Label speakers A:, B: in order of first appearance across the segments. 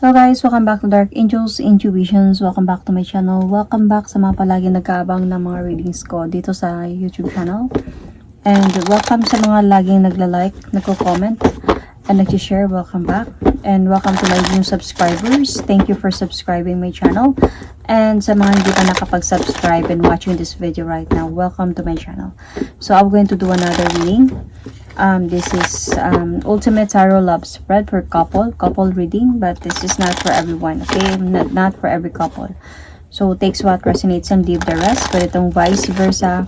A: Hello guys, welcome back to Dark Angels Intuitions. Welcome back to my channel. Welcome back sa mga palagi nag-aabang ng mga readings ko dito sa YouTube channel. And welcome sa mga laging nagla-like, nagko-comment, and nag-share. Welcome back. And welcome to my new subscribers. Thank you for subscribing my channel. And sa mga hindi pa nakapag-subscribe and watching this video right now, welcome to my channel. So I'm going to do another reading. Um, this is um, Ultimate Tarot Love Spread for couple, couple reading, but this is not for everyone, okay? Not, not for every couple. So, takes what resonates and leave the rest. But itong vice versa,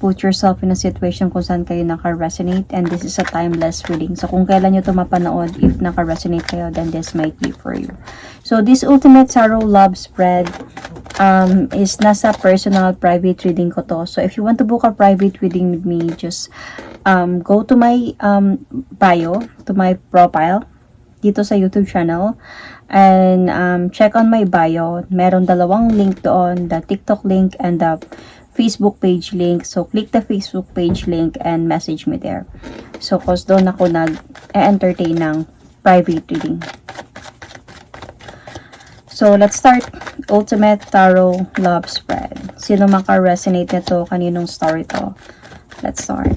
A: put yourself in a situation kung saan kayo naka-resonate and this is a timeless reading. So, kung kailan nyo ito mapanood, if naka-resonate kayo, then this might be for you. So, this Ultimate Tarot Love Spread um, is nasa personal private reading ko to. So, if you want to book a private reading with me, just um, go to my um, bio, to my profile, dito sa YouTube channel. And um, check on my bio. Meron dalawang link doon, the TikTok link and the Facebook page link. So, click the Facebook page link and message me there. So, cause doon ako nag-entertain ng private reading. So, let's start. Ultimate Tarot Love Spread. Sino maka-resonate nito? Kaninong story to? Let's start.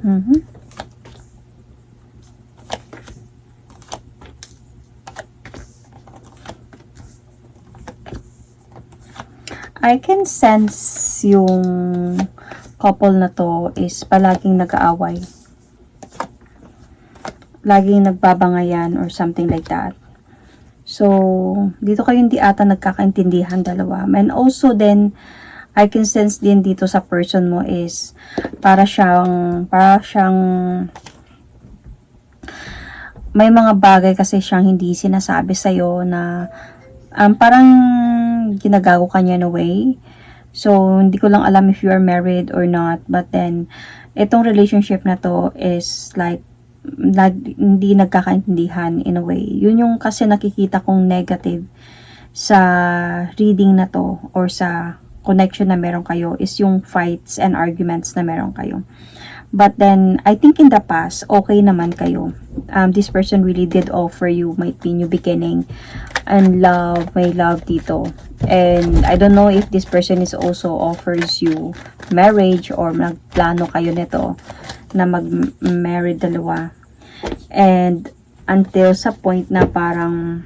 A: Mhm. I can sense yung couple na to is palaging nag-aaway. Laging nagbabangayan or something like that. So, dito kayo hindi ata nagkakaintindihan dalawa. And also then, I can sense din dito sa person mo is para siyang, para siyang may mga bagay kasi siyang hindi sinasabi sa'yo na um, parang ginagago ka niya in a way. So, hindi ko lang alam if you are married or not. But then, itong relationship na to is like, nag, hindi nagkakaintindihan in a way. Yun yung kasi nakikita kong negative sa reading na to or sa connection na meron kayo is yung fights and arguments na meron kayo. But then, I think in the past, okay naman kayo. Um, this person really did offer you might be new beginning and love, may love dito. And I don't know if this person is also offers you marriage or nagplano kayo nito na mag-married dalawa. And until sa point na parang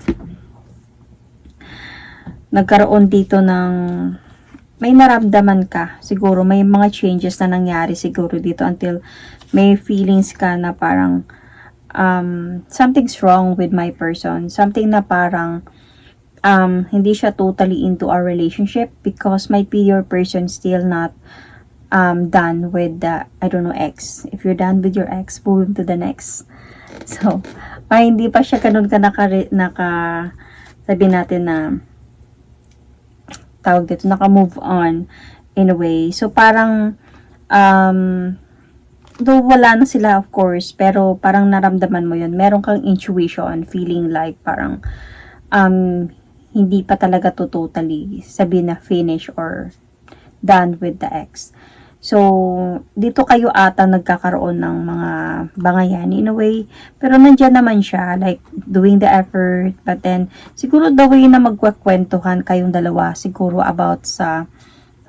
A: nagkaroon dito ng may naramdaman ka, siguro may mga changes na nangyari siguro dito until may feelings ka na parang um, something's wrong with my person. Something na parang um, hindi siya totally into our relationship because might be your person still not um, done with the, I don't know, ex. If you're done with your ex, move to the next. So, pa hindi pa siya ganun ka naka, naka sabi natin na tawag dito, naka-move on in a way. So, parang, um, though wala na sila, of course, pero parang naramdaman mo yun. Meron kang intuition, feeling like parang, um, hindi pa talaga to totally sabi na finish or done with the ex. So, dito kayo ata nagkakaroon ng mga bangayan in a way. Pero nandyan naman siya, like, doing the effort. But then, siguro the way na magkwekwentuhan kayong dalawa, siguro about sa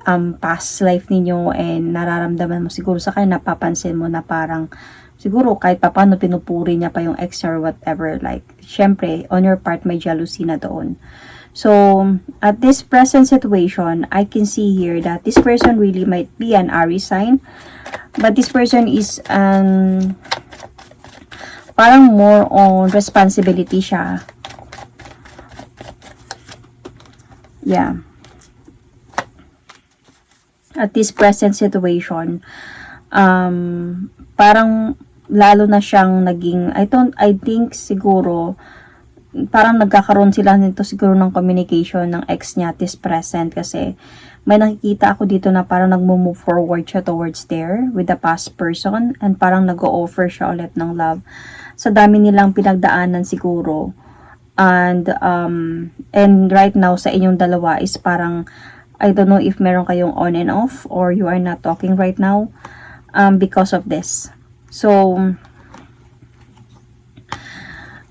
A: um, past life ninyo and nararamdaman mo siguro sa kanya, napapansin mo na parang, siguro kahit papano pinupuri niya pa yung ex or whatever. Like, syempre, on your part, may jealousy na doon. So, at this present situation, I can see here that this person really might be an Aries sign. But this person is um, parang more on responsibility siya. Yeah. At this present situation, um, parang lalo na siyang naging, I don't, I think siguro, parang nagkakaroon sila nito siguro ng communication ng ex niya this present kasi may nakikita ako dito na parang nagmo-move forward siya towards there with the past person and parang nag-o-offer siya ulit ng love. Sa dami nilang pinagdaanan siguro. And um and right now sa inyong dalawa is parang I don't know if meron kayong on and off or you are not talking right now um because of this. So,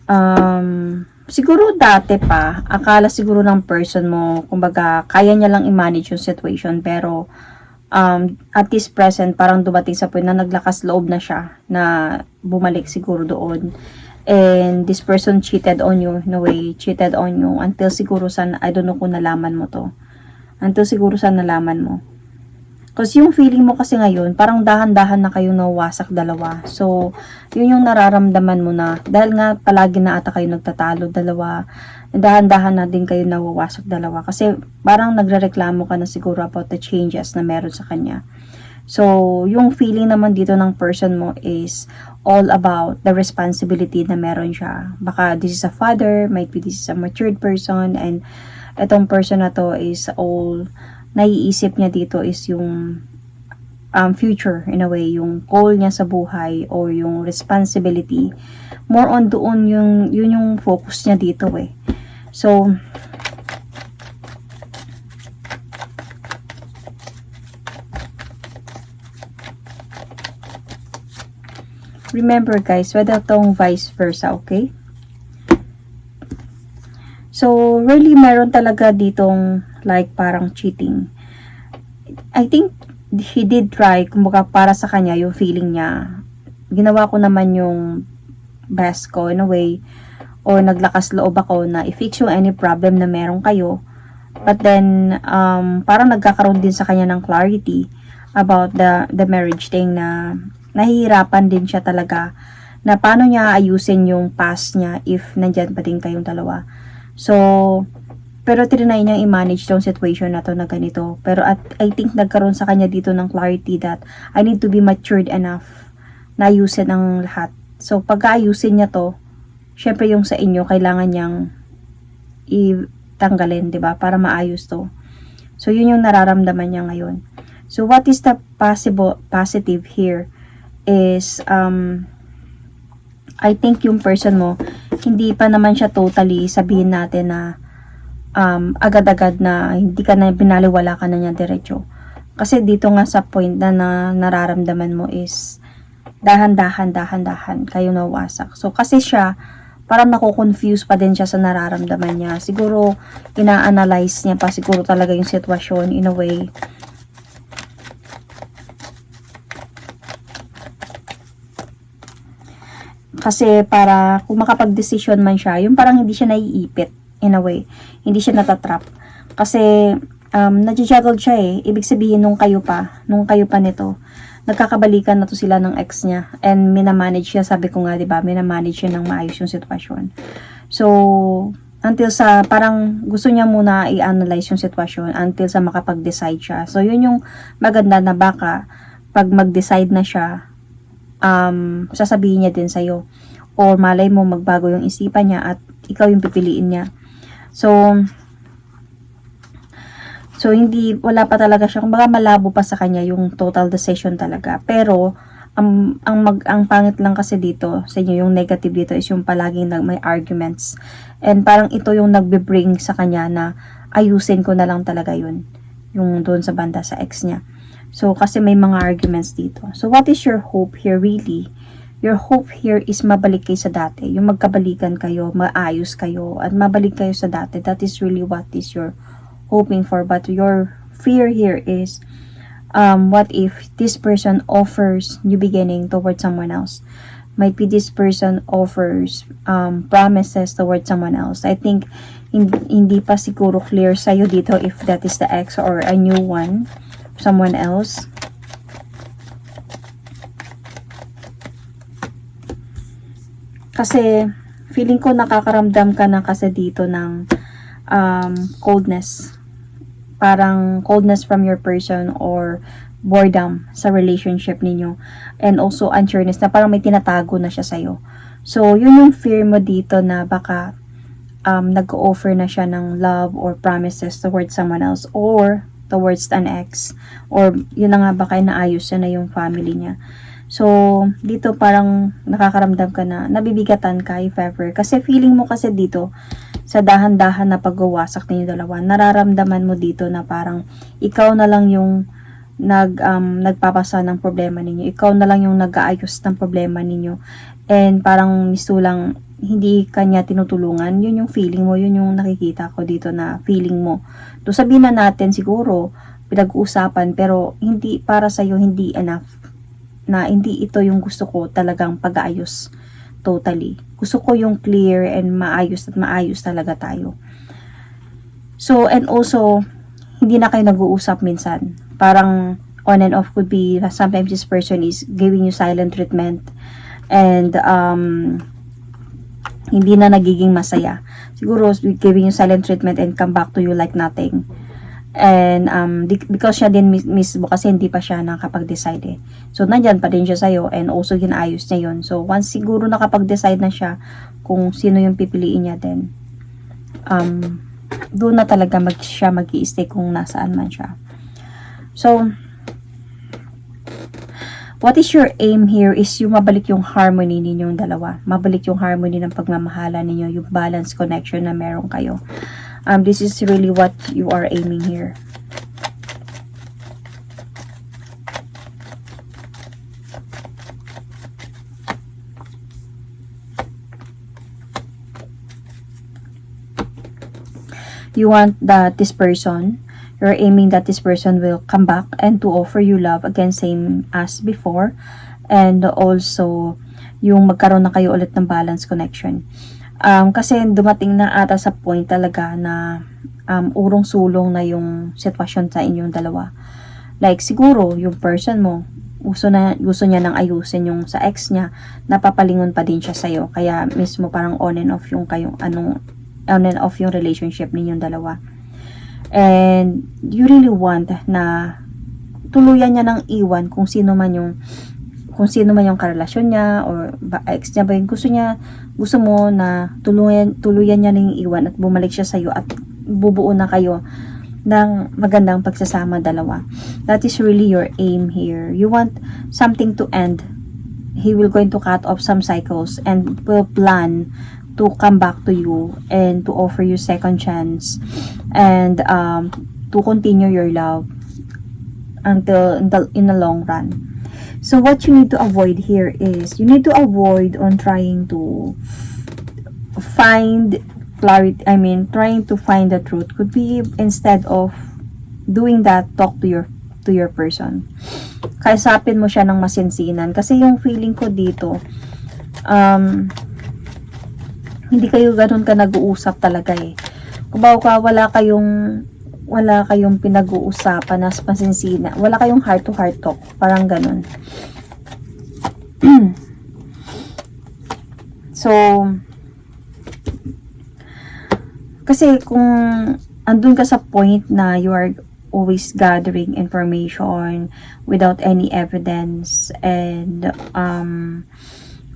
A: um, siguro dati pa, akala siguro ng person mo, kumbaga, kaya niya lang i-manage yung situation, pero, um, at this present, parang dumating sa point na naglakas loob na siya, na bumalik siguro doon. And this person cheated on you, in a way, cheated on you, until siguro sa, I don't know kung nalaman mo to. Until siguro sa nalaman mo. Kasi yung feeling mo kasi ngayon, parang dahan-dahan na kayo nawasak dalawa. So, yun yung nararamdaman mo na, dahil nga palagi na ata kayo nagtatalo dalawa, dahan-dahan na din kayo nawawasak dalawa. Kasi parang nagrereklamo ka na siguro about the changes na meron sa kanya. So, yung feeling naman dito ng person mo is all about the responsibility na meron siya. Baka this is a father, might be this is a matured person, and itong person na to is all naiisip niya dito is yung um, future in a way, yung goal niya sa buhay or yung responsibility. More on doon yung, yun yung focus niya dito eh. So, remember guys, whether tong vice versa, okay? So, really meron talaga ditong like parang cheating. I think he did try, kumbaga para sa kanya, yung feeling niya. Ginawa ko naman yung best ko in a way or naglakas loob ako na i-fix yung any problem na meron kayo. But then, um, parang nagkakaroon din sa kanya ng clarity about the the marriage thing na nahihirapan din siya talaga na paano niya ayusin yung past niya if nandyan pa din kayong dalawa. So, pero trinay niyang i-manage tong situation na to na ganito. Pero at I think nagkaroon sa kanya dito ng clarity that I need to be matured enough na ayusin ang lahat. So, pag ayusin niya to, syempre yung sa inyo, kailangan niyang itanggalin, di ba? Para maayos to. So, yun yung nararamdaman niya ngayon. So, what is the possible positive here is, um, I think yung person mo, hindi pa naman siya totally sabihin natin na um, agad-agad na hindi ka na binaliwala ka na niya diretso. Kasi dito nga sa point na, na nararamdaman mo is dahan-dahan, dahan-dahan kayo nawasak. So, kasi siya, parang nako-confuse pa din siya sa nararamdaman niya. Siguro, ina-analyze niya pa siguro talaga yung sitwasyon in a way. Kasi para kung makapag-decision man siya, yung parang hindi siya naiipit in a way. Hindi siya natatrap. Kasi um, nag-juggle siya eh. Ibig sabihin nung kayo pa, nung kayo pa nito, nagkakabalikan na to sila ng ex niya and minamanage siya, sabi ko nga, 'di ba? Minamanage siya ng maayos yung sitwasyon. So, until sa parang gusto niya muna i-analyze yung sitwasyon until sa makapag-decide siya. So, yun yung maganda na baka pag mag-decide na siya, um, sasabihin niya din sa'yo. Or malay mo magbago yung isipan niya at ikaw yung pipiliin niya. So, So, hindi, wala pa talaga siya. Kumbaga, malabo pa sa kanya yung total decision talaga. Pero, ang, ang, mag, ang pangit lang kasi dito, sa inyo, yung negative dito is yung palaging nag, may arguments. And parang ito yung nagbe-bring sa kanya na ayusin ko na lang talaga yun. Yung doon sa banda, sa ex niya. So, kasi may mga arguments dito. So, what is your hope here really? Your hope here is mabalik kayo sa dati. Yung magkabalikan kayo, maayos kayo, at mabalik kayo sa dati. That is really what is your hoping for but your fear here is um, what if this person offers new beginning towards someone else might be this person offers um, promises towards someone else I think hindi, pa siguro clear sa'yo dito if that is the ex or a new one someone else. Kasi feeling ko nakakaramdam ka na kasi dito ng um, coldness. Parang coldness from your person or boredom sa relationship ninyo. And also unsureness na parang may tinatago na siya sa'yo. So, yun yung fear mo dito na baka um, nag-offer na siya ng love or promises towards someone else or towards an ex or yun na nga baka naayos siya na yung family niya. So, dito parang nakakaramdam ka na nabibigatan ka if ever. Kasi feeling mo kasi dito, sa dahan-dahan na pagwawasak ninyo dalawa, nararamdaman mo dito na parang ikaw na lang yung nag um, nagpapasa ng problema ninyo. Ikaw na lang yung nag-aayos ng problema ninyo. And parang misto lang hindi kanya tinutulungan. Yun yung feeling mo, yun yung nakikita ko dito na feeling mo. To sabihin na natin siguro pinag-uusapan pero hindi para sa hindi enough na hindi ito yung gusto ko talagang pag-aayos totally. Gusto ko yung clear and maayos at maayos talaga tayo. So, and also, hindi na kayo nag-uusap minsan. Parang on and off could be sometimes this person is giving you silent treatment and um, hindi na nagiging masaya. Siguro giving you silent treatment and come back to you like nothing. And um, because siya din mis- mismo kasi hindi pa siya nakapag-decide eh. So, nandyan pa din siya sa'yo and also ginaayos niya yun. So, once siguro nakapag-decide na siya kung sino yung pipiliin niya din, um, doon na talaga mag siya mag stay kung nasaan man siya. So, what is your aim here is yung mabalik yung harmony ninyong dalawa. Mabalik yung harmony ng pagmamahala ninyo, yung balance connection na meron kayo. Um, this is really what you are aiming here. You want that this person, you're aiming that this person will come back and to offer you love again same as before and also yung magkaroon na kayo ulit ng balance connection. Um, kasi dumating na ata sa point talaga na um, urong-sulong na yung sitwasyon sa inyong dalawa. Like, siguro, yung person mo, gusto, na, gusto niya nang ayusin yung sa ex niya, napapalingon pa din siya sa'yo. Kaya mismo parang on and off yung kayong anong, on and off yung relationship ninyong dalawa. And you really want na tuluyan niya ng iwan kung sino man yung kung sino man yung karelasyon niya or ba, ex niya ba yung gusto niya gusto mo na tuluyan tuluyan niya ng iwan at bumalik siya sa iyo at bubuo na kayo ng magandang pagsasama dalawa. That is really your aim here. You want something to end. He will going to cut off some cycles and will plan to come back to you and to offer you second chance and um, to continue your love until in the, in the long run. So what you need to avoid here is you need to avoid on trying to find clarity, I mean trying to find the truth could be instead of doing that talk to your to your person. Kaisapin mo siya ng masinsinan kasi yung feeling ko dito um hindi kayo ganun ka nag-uusap talaga eh. Kung ka wala kayong wala kayong pinag-uusapan na pasinsina. Wala kayong heart to heart talk. Parang ganun. so, kasi kung andun ka sa point na you are always gathering information without any evidence and um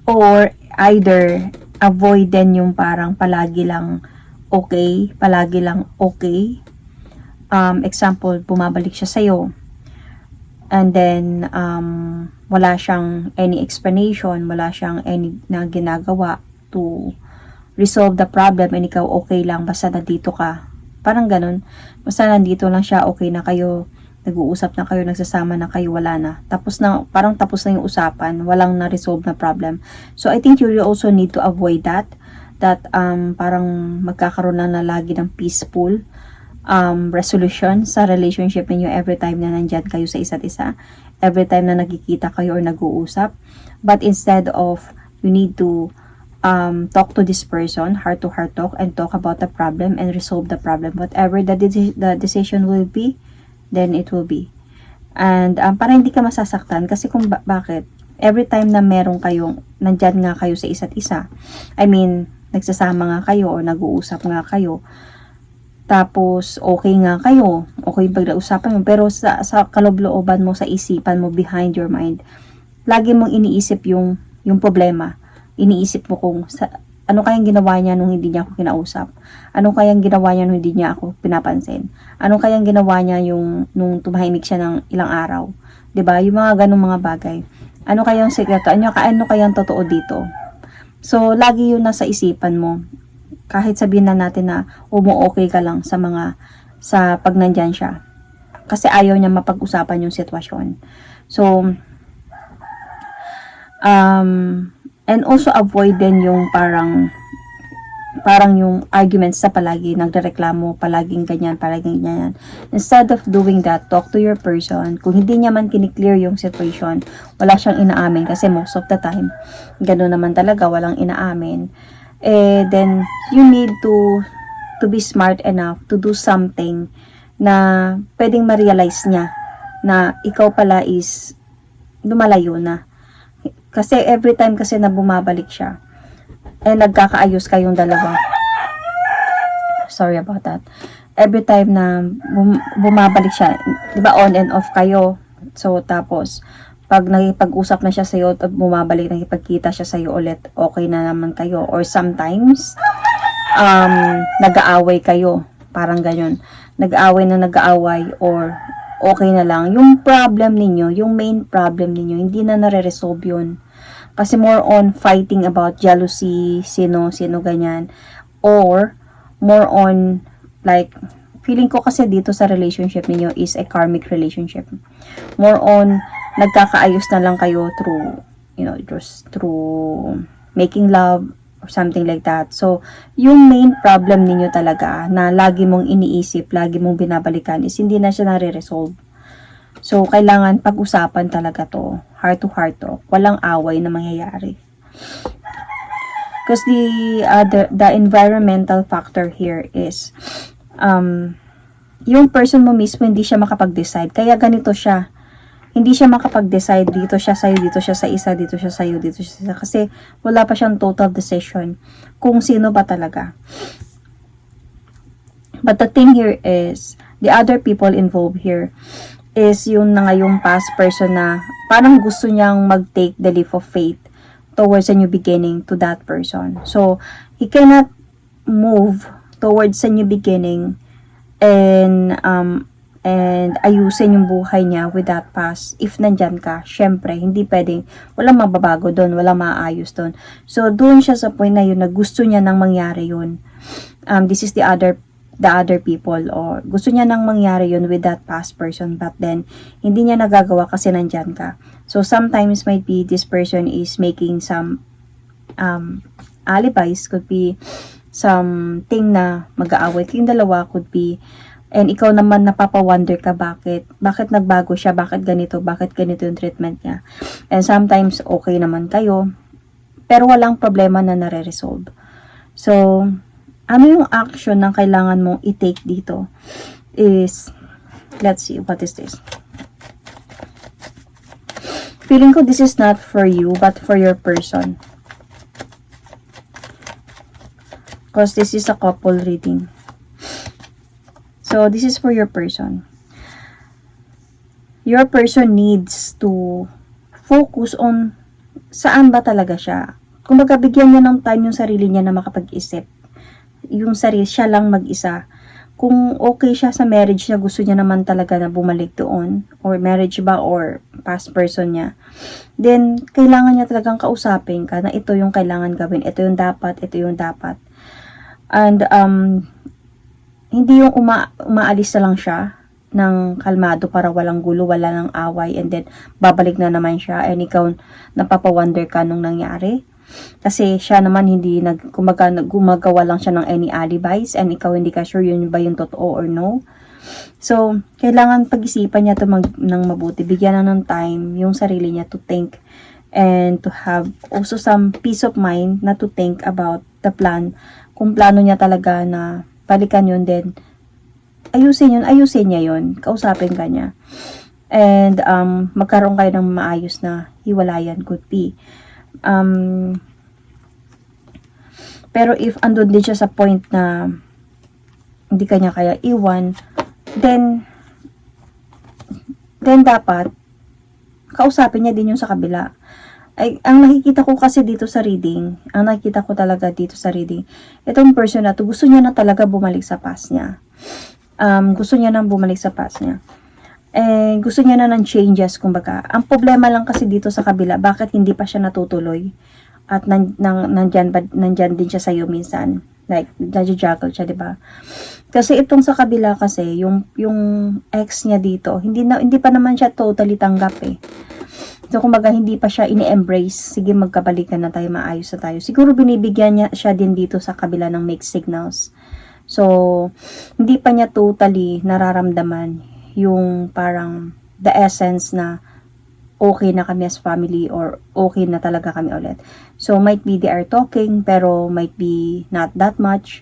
A: or either avoid din yung parang palagi lang okay, palagi lang okay um, example, bumabalik siya sa'yo, and then, um, wala siyang any explanation, wala siyang any na ginagawa to resolve the problem, and ikaw okay lang, basta nandito ka. Parang ganun. Basta nandito lang siya, okay na kayo, nag-uusap na kayo, nagsasama na kayo, wala na. Tapos na, parang tapos na yung usapan, walang na-resolve na problem. So, I think you also need to avoid that, that um, parang magkakaroon lang na lagi ng peaceful, um, resolution sa relationship niyo every time na nandyan kayo sa isa't isa. Every time na nagkikita kayo or nag-uusap. But instead of, you need to um, talk to this person, heart to heart talk, and talk about the problem and resolve the problem. Whatever the, de- the decision will be, then it will be. And um, para hindi ka masasaktan, kasi kung ba- bakit, every time na meron kayong, nandyan nga kayo sa isa't isa, I mean, nagsasama nga kayo or nag-uusap nga kayo, tapos, okay nga kayo. Okay yung pag-uusapan mo. Pero sa, sa kaloblooban mo, sa isipan mo, behind your mind, lagi mong iniisip yung, yung problema. Iniisip mo kung sa, ano kayang ginawa niya nung hindi niya ako kinausap? Ano kayang ginawa niya nung hindi niya ako pinapansin? Ano kayang ginawa niya yung nung tumahimik siya ng ilang araw? 'Di ba? Yung mga ganung mga bagay. Ano kayang sekreto? Ano, ano kayang totoo dito? So, lagi yun nasa isipan mo kahit sabihin na natin na umu-okay ka lang sa mga sa pag nandyan siya. kasi ayaw niya mapag-usapan yung sitwasyon. So, um, and also avoid din yung parang parang yung arguments sa palagi nagrereklamo, palaging ganyan, palaging ganyan. Instead of doing that, talk to your person. Kung hindi niya man kiniklear yung situation, wala siyang inaamin kasi most of the time, gano'n naman talaga, walang inaamin. Eh, then, you need to to be smart enough to do something na pwedeng ma-realize niya na ikaw pala is lumalayo na. Kasi every time kasi na bumabalik siya, eh nagkakaayos kayong dalawa. Sorry about that. Every time na bum- bumabalik siya, di ba on and off kayo. So tapos, pag nakipag-usap na siya sa'yo bumabalik, nakipagkita siya sa'yo ulit, okay na naman kayo. Or sometimes, um, nag-aaway kayo. Parang ganyan. Nag-aaway na nag-aaway or okay na lang. Yung problem ninyo, yung main problem ninyo, hindi na nare-resolve yun. Kasi more on fighting about jealousy, sino, sino ganyan. Or, more on, like, feeling ko kasi dito sa relationship ninyo is a karmic relationship. More on, nagkakaayos na lang kayo through, you know, just through making love or something like that. So, yung main problem ninyo talaga na lagi mong iniisip, lagi mong binabalikan is hindi na siya nare-resolve. So, kailangan pag-usapan talaga to. Heart to heart to. Walang away na mangyayari. Because the, other, the environmental factor here is, um, yung person mo mismo hindi siya makapag-decide. Kaya ganito siya. Hindi siya makapag-decide. Dito siya sa'yo, dito siya sa isa, dito siya sa'yo, dito siya sa isa. Kasi wala pa siyang total decision kung sino ba talaga. But the thing here is, the other people involved here is yung na yung past person na parang gusto niyang mag-take the leap of faith towards a new beginning to that person. So, he cannot move towards a new beginning and um and ayusin yung buhay niya with that past. If nandyan ka, syempre, hindi pwedeng, walang mababago doon, walang maayos doon. So, doon siya sa point na yun, na gusto niya nang mangyari yun. Um, this is the other the other people or gusto niya nang mangyari yun with that past person but then hindi niya nagagawa kasi nandyan ka. So sometimes might be this person is making some um, alibis could be something na mag-aaway. Kayong dalawa could be and ikaw naman napapa-wonder ka bakit? Bakit nagbago siya? Bakit ganito? Bakit ganito yung treatment niya? And sometimes okay naman kayo pero walang problema na nare-resolve. So ano yung action na kailangan mong i-take dito is, let's see, what is this? Feeling ko this is not for you, but for your person. Because this is a couple reading. So, this is for your person. Your person needs to focus on saan ba talaga siya. Kung bigyan niya ng time yung sarili niya na makapag-isip yung sarili siya lang mag-isa. Kung okay siya sa marriage niya, gusto niya naman talaga na bumalik doon, or marriage ba, or past person niya, then, kailangan niya talagang kausapin ka na ito yung kailangan gawin, ito yung dapat, ito yung dapat. And, um, hindi yung uma umaalis na lang siya ng kalmado para walang gulo, wala ng away, and then, babalik na naman siya, and ikaw, napapawonder ka nung nangyari kasi siya naman hindi nag kumaga, gumagawa lang siya ng any alibis and ikaw hindi ka sure yun ba yung totoo or no. So, kailangan pag-isipan niya to mag, ng mabuti. Bigyan na ng time yung sarili niya to think and to have also some peace of mind na to think about the plan. Kung plano niya talaga na balikan yun din, ayusin yun, ayusin niya yun. Kausapin ka niya. And um, magkaroon kayo ng maayos na hiwalayan could be. Um, pero if andun din siya sa point na hindi kanya kaya iwan, then then dapat kausapin niya din yung sa kabila. Ay, ang nakikita ko kasi dito sa reading, ang nakikita ko talaga dito sa reading, itong person na to, gusto niya na talaga bumalik sa past niya. Um, gusto niya nang bumalik sa past niya eh, gusto niya na ng changes, kumbaga. Ang problema lang kasi dito sa kabila, bakit hindi pa siya natutuloy? At nan, nan, nandyan, ba, nandyan din siya sa'yo minsan. Like, nagja-juggle siya, di ba? Kasi itong sa kabila kasi, yung, yung ex niya dito, hindi, na, hindi pa naman siya totally tanggap eh. So, kumbaga, hindi pa siya ini-embrace. Sige, magkabalikan na tayo, maayos na tayo. Siguro binibigyan niya siya din dito sa kabila ng mixed signals. So, hindi pa niya totally nararamdaman yung parang the essence na okay na kami as family or okay na talaga kami ulit. So, might be they are talking, pero might be not that much.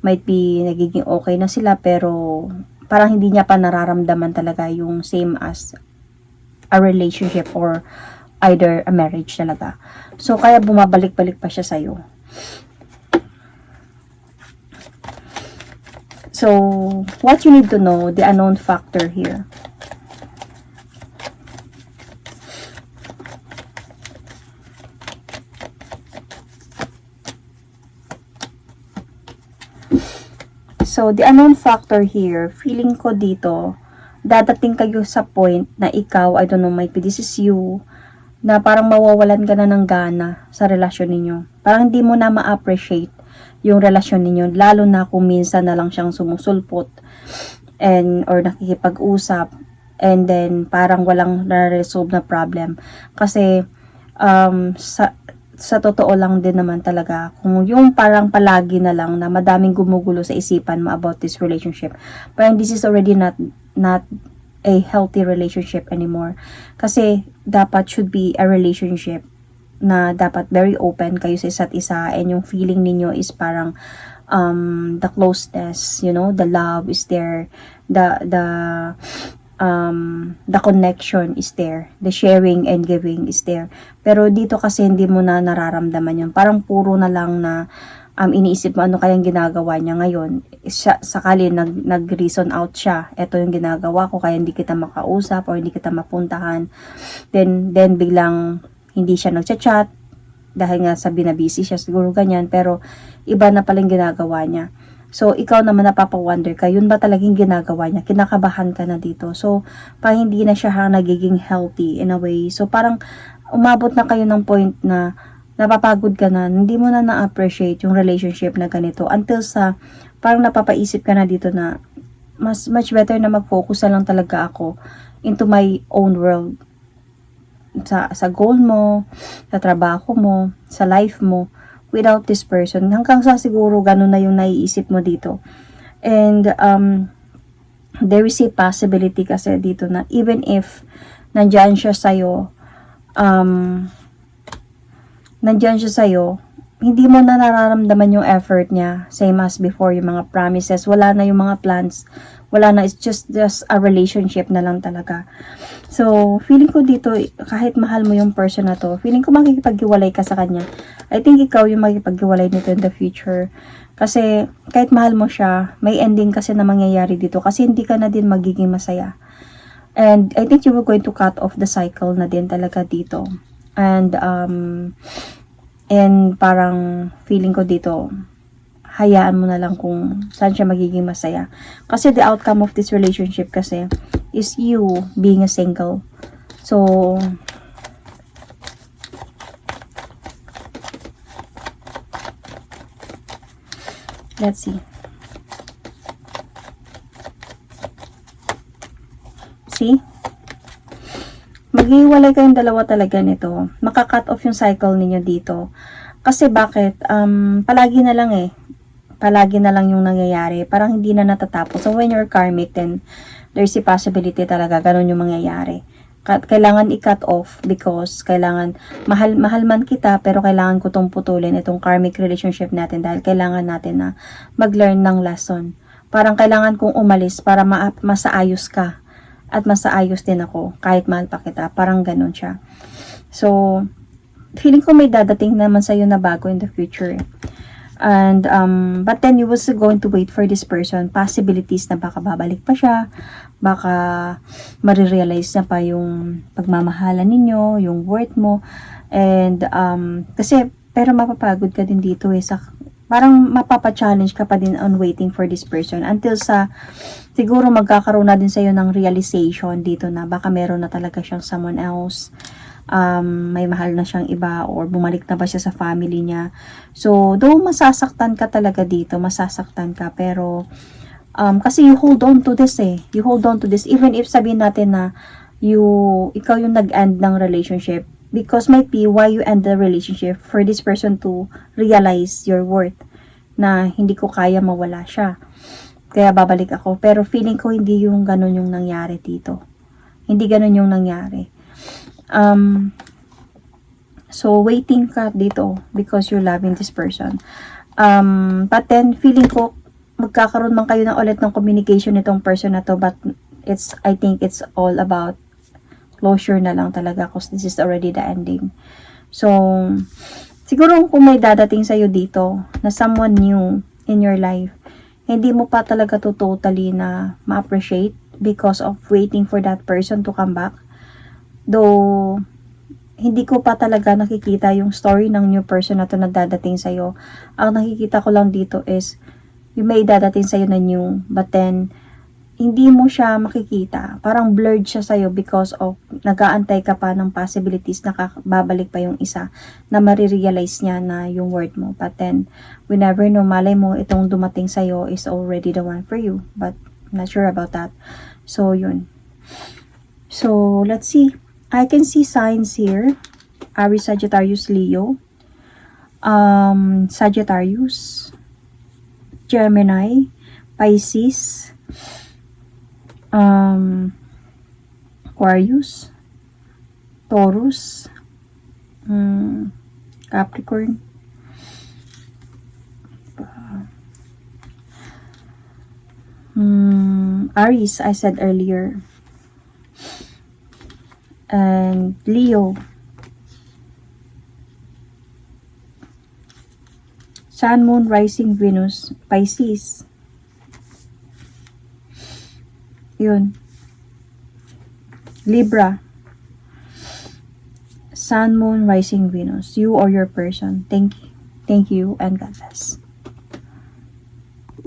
A: Might be nagiging okay na sila, pero parang hindi niya pa nararamdaman talaga yung same as a relationship or either a marriage talaga. So, kaya bumabalik-balik pa siya sa'yo. So, what you need to know, the unknown factor here. So, the unknown factor here, feeling ko dito, dadating kayo sa point na ikaw, I don't know, might be this is you, na parang mawawalan ka na ng gana sa relasyon ninyo. Parang hindi mo na ma-appreciate yung relasyon ninyo, lalo na kung minsan na lang siyang sumusulpot and or nakikipag-usap and then parang walang na-resolve na problem. Kasi um, sa sa totoo lang din naman talaga, kung yung parang palagi na lang na madaming gumugulo sa isipan mo about this relationship, parang this is already not, not a healthy relationship anymore. Kasi dapat should be a relationship na dapat very open kayo sa isa't isa and yung feeling ninyo is parang um, the closeness, you know, the love is there, the, the, um, the connection is there. The sharing and giving is there. Pero dito kasi hindi mo na nararamdaman yun. Parang puro na lang na um, iniisip mo ano kayang ginagawa niya ngayon. Siya, sakali nag, nag-reason out siya. Ito yung ginagawa ko kaya hindi kita makausap or hindi kita mapuntahan. Then, then biglang hindi siya nagchat-chat dahil nga sabi na busy siya siguro ganyan pero iba na palang ginagawa niya. So, ikaw naman napapawonder ka, yun ba talagang ginagawa niya? Kinakabahan ka na dito. So, parang hindi na siya ha, nagiging healthy in a way. So, parang umabot na kayo ng point na napapagod ka na, hindi mo na na-appreciate yung relationship na ganito until sa parang napapaisip ka na dito na mas much better na mag-focus na lang talaga ako into my own world sa sa goal mo, sa trabaho mo, sa life mo without this person. Hanggang sa siguro ganun na yung naiisip mo dito. And um there is a possibility kasi dito na even if nandyan siya sa'yo, um, nandyan siya sa'yo, hindi mo na nararamdaman yung effort niya, same as before, yung mga promises, wala na yung mga plans, wala na, it's just, just a relationship na lang talaga. So, feeling ko dito, kahit mahal mo yung person na to, feeling ko makikipaghiwalay ka sa kanya. I think ikaw yung makikipaghiwalay nito in the future. Kasi, kahit mahal mo siya, may ending kasi na mangyayari dito. Kasi hindi ka na din magiging masaya. And I think you were going to cut off the cycle na din talaga dito. And, um, and parang feeling ko dito, hayaan mo na lang kung saan siya magiging masaya. Kasi the outcome of this relationship kasi is you being a single. So, let's see. See? Maghiwalay kayong dalawa talaga nito. Makakat off yung cycle ninyo dito. Kasi bakit? Um, palagi na lang eh. Palagi na lang yung nangyayari. Parang hindi na natatapos. So, when you're karmic, then there's a possibility talaga ganun yung mangyayari. Ka- Kailangan i-cut off because kailangan, mahal, mahal man kita, pero kailangan ko tong putulin itong karmic relationship natin dahil kailangan natin na mag-learn ng lesson. Parang kailangan kong umalis para ma- masaayos ka at masaayos din ako kahit mahal pa kita. Parang ganun siya. So, feeling ko may dadating naman sa'yo na bago in the future. And, um, but then you was going to wait for this person. Possibilities na baka babalik pa siya. Baka marirealize na pa yung pagmamahalan ninyo, yung worth mo. And, um, kasi, pero mapapagod ka din dito eh. Sa, parang mapapa-challenge ka pa din on waiting for this person. Until sa, siguro magkakaroon na din sa'yo ng realization dito na baka meron na talaga siyang someone else um, may mahal na siyang iba or bumalik na ba siya sa family niya. So, though masasaktan ka talaga dito, masasaktan ka, pero um, kasi you hold on to this eh. You hold on to this. Even if sabihin natin na you, ikaw yung nag-end ng relationship, because might be why you end the relationship for this person to realize your worth na hindi ko kaya mawala siya. Kaya babalik ako. Pero feeling ko hindi yung ganun yung nangyari dito. Hindi ganun yung nangyari. Um, so, waiting ka dito because you're loving this person. Um, but then, feeling ko, magkakaroon man kayo ng ulit ng communication nitong person na to, but it's, I think it's all about closure na lang talaga because this is already the ending. So, siguro kung may dadating sa'yo dito na someone new in your life, hindi mo pa talaga to totally na ma-appreciate because of waiting for that person to come back. Though, hindi ko pa talaga nakikita yung story ng new person na to na dadating sa'yo. Ang nakikita ko lang dito is, yung may dadating sa'yo na new, but then, hindi mo siya makikita. Parang blurred siya sa'yo because of nagaantay ka pa ng possibilities na babalik pa yung isa na marirealize niya na yung word mo. But then, we never know, malay mo, itong dumating sa'yo is already the one for you. But, not sure about that. So, yun. So, let's see. I can see signs here. Aries, Sagittarius, Leo. Um, Sagittarius. Gemini. Pisces. Um, Aquarius. Taurus. mm, Capricorn. Hmm, Aries, I said earlier. And Leo. Sun, Moon, Rising, Venus, Pisces. Yun. Libra. Sun, Moon, Rising, Venus. You or your person. Thank you. Thank you and God bless.